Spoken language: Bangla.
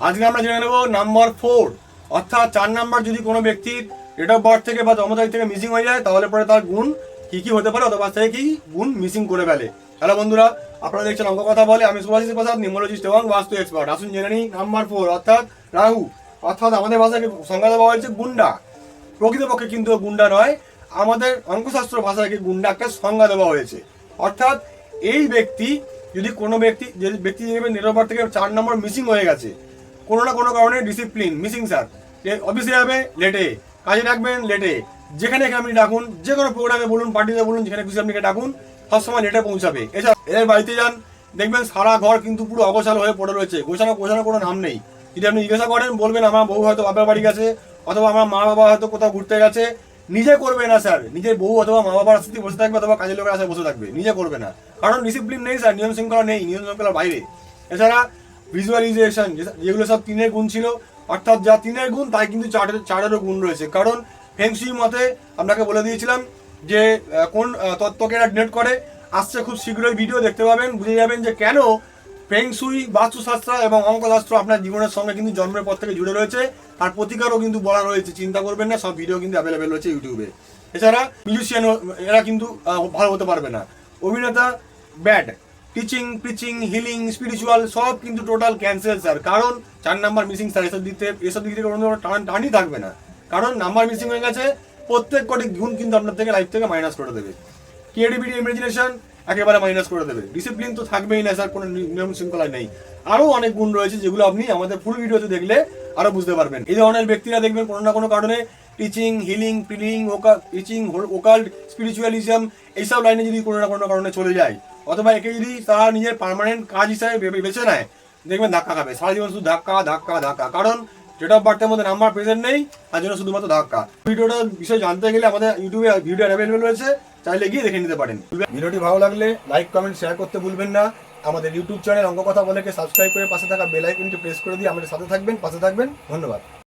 আজকে আমরা জেনে নেব নাম্বার ফোর অর্থাৎ চার নাম্বার যদি কোনো ব্যক্তির ডেট অফ বার্থ থেকে বা জন্ম তারিখ থেকে মিসিং হয়ে যায়, তাহলে পরে তার গুণ কি কি হতে পারে অথবা থেকে কি গুণ মিসিং করে ফেলে। হ্যালো বন্ধুরা, আপনারা দেখছেন অঙ্ক কথা বলে, আমি সুভাষিস প্রসাদ নিউমোলজিস্ট এবং বাস্তু এক্সপার্ট আসুন জেনে নিই নাম্বার ফোর অর্থাৎ রাহু, অর্থাৎ আমাদের ভাষাকে সংজ্ঞা দেওয়া হয়েছে গুন্ডা। প্রকৃতপক্ষে কিন্তু গুন্ডা নয়, আমাদের অঙ্কশাস্ত্র ভাষাকে গুন্ডা একটা সংজ্ঞা দেওয়া হয়েছে। অর্থাৎ এই ব্যক্তি, যদি কোনো ব্যক্তি, যে ব্যক্তি নেটওয়ার্ক থেকে চার নম্বর মিসিং হয়ে গেছে কোনো না কোনো কারণে ডিসিপ্লিন মিসিং স্যার অফিসে যাবে লেটে কাজে ডাকবেন লেটে যেখানে আপনি ডাকুন, যে কোনো প্রোগ্রামে বলুন পার্টিতে বলুন, যেখানে খুশি আপনি ডাকুন সবসময় লেটে পৌঁছাবে। এছাড়া এদের বাড়িতে যান, দেখবেন সারা ঘর কিন্তু পুরো অগোছালো হয়ে পড়ে রয়েছে। গোছানো গোছানো কোনো নাম নেই। যদি আপনি জিজ্ঞাসা করেন, বলবেন আমার বউ হয়তো বাবার বাড়ি গেছে, অথবা আমার মা বাবা হয়তো কোথাও ঘুরতে গেছে। নিজে করবে না স্যার নিজের বউ অথবা মা বাবার সাথে বসে থাকবে অথবা কাজের লোকের আসে বসে থাকবে। নিজে করবে না। কারণ ডিসিপ্লিন নেই স্যার নিয়ম শৃঙ্খলা নেই, নিয়ম শৃঙ্খলার বাইরে। এছাড়া ভিজুয়ালাইজেশন যেগুলো সব তিনের গুণ ছিল, অর্থাৎ যা তিনের গুণ, তাই কিন্তু চারের, চারেরও গুণ রয়েছে। কারণ ফেংসুই মতে আপনাকে বলে দিয়েছিলাম যে কোন তত্ত্বকে এরা ডিনেট করে। আসছে খুব শীঘ্রই ভিডিও দেখতে পাবেন। বুঝে যাবেন যে কেন ফেংসুই বাস্তুশাস্ত্র এবং অঙ্কশাস্ত্র আপনার জীবনের সঙ্গে কিন্তু জন্মের পর থেকে জুড়ে রয়েছে। তার প্রতিকারও কিন্তু বলা রয়েছে। চিন্তা করবেন না, সব ভিডিও কিন্তু অ্যাভেলেবেল রয়েছে ইউটিউবে এছাড়া মিউজিশিয়ান এরা কিন্তু ভালো হতে পারবে না। অভিনেতা bad. Teaching preaching healing spiritual সব কিন্তু টোটাল ক্যান্সেল স্যার কারণ চার নাম্বার মিসিং স্যার এসব থেকে এসব দিক থেকে কোনো টান টানই থাকবে না। কারণ নাম্বার মিসিং হয়ে গেছে, প্রত্যেক কটি গুণ কিন্তু আপনার থেকে লাইফ থেকে মাইনাস করে দেবে। ক্রিয়েটিভিটি ইমাজিনেশন একেবারে মাইনাস করে দেবে। ডিসিপ্লিন তো থাকবেই না স্যার কোনো নিয়ম শৃঙ্খলা নেই। আরও অনেক গুণ রয়েছে যেগুলো আপনি আমাদের ফুল ভিডিওতে দেখলে আরও বুঝতে পারবেন। এই ধরনের ব্যক্তিরা দেখবেন কোনো না কোনো কারণে টিচিং হিলিং প্রিলিং ওকা টিচিং ওকাল্ট স্পিরিচুয়ালিজম এইসব লাইনে যদি কোনো না কোনো কারণে চলে যায় অথবা একে যদি তারা নিজের পার্মানেন্ট কাজ হিসাবে বেছে নেয়, দেখবেন ধাক্কা খাবে। সারা জীবন শুধু ধাক্কা ধাক্কা ধাক্কা। কারণ ডেট অফ বার্থের মধ্যে নাম্বার প্রেজেন্ট নেই, তার জন্য শুধুমাত্র ধাক্কা। ভিডিওটার বিষয়ে জানতে গেলে আমাদের ইউটিউবে ভিডিও অ্যাভেলেবেল রয়েছে, চাইলে গিয়ে দেখে নিতে পারেন। ভিডিওটি ভালো লাগলে লাইক কমেন্ট শেয়ার করতে ভুলবেন না। আমাদের ইউটিউব চ্যানেল অঙ্ক কথা বলেকে সাবস্ক্রাইব করে পাশে থাকা বেল আইকনটি প্রেস করে দিয়ে আমাদের সাথে থাকবেন, পাশে থাকবেন। ধন্যবাদ।